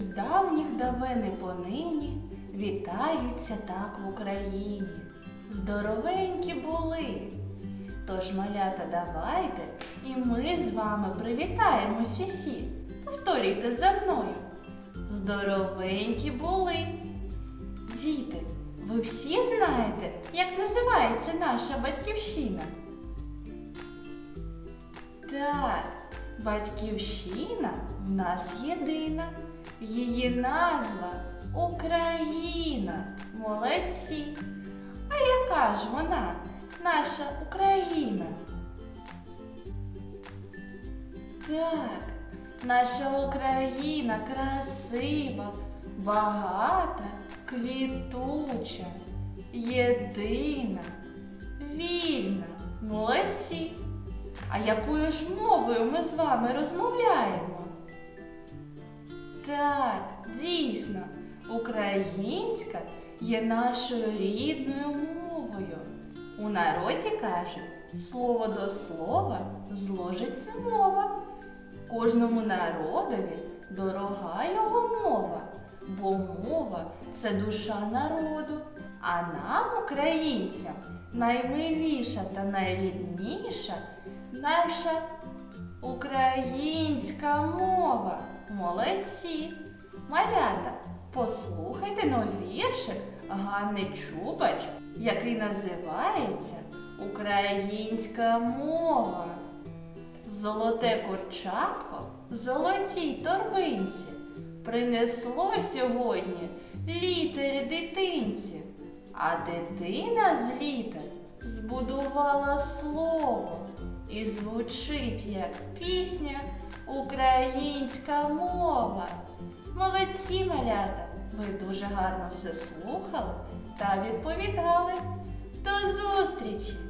З давніх давени понині вітаються так в Україні. Здоровенькі були. Тож, малята, давайте і ми з вами привітаємось усі. Повторюйте за мною. Здоровенькі були. Діти, ви всі знаєте, як називається наша батьківщина? Так, батьківщина в нас єдина. Її назва Україна. Молодці. А яка ж вона, наша Україна? Так, наша Україна красива, багата, квітуча, єдина, вільна. Молодці. А якою ж мовою ми з вами розмовляємо? Так, дійсно, українська є нашою рідною мовою. У народі кажуть, слово до слова зложиться мова. Кожному народові дорога його мова, бо мова це душа народу. А нам, українцям, наймиліша та найрідніша наша українська мова. Молодці! Малята, послухайте новий Ганни Чубач, який називається Українська мова. Золоте курчатко в золотій торбинці принесло сьогодні літери дитинці, а дитина з літа збудувала слово і звучить як пісня українська мова. Молодці малята! Ви дуже гарно все слухали та відповідали. До зустрічі!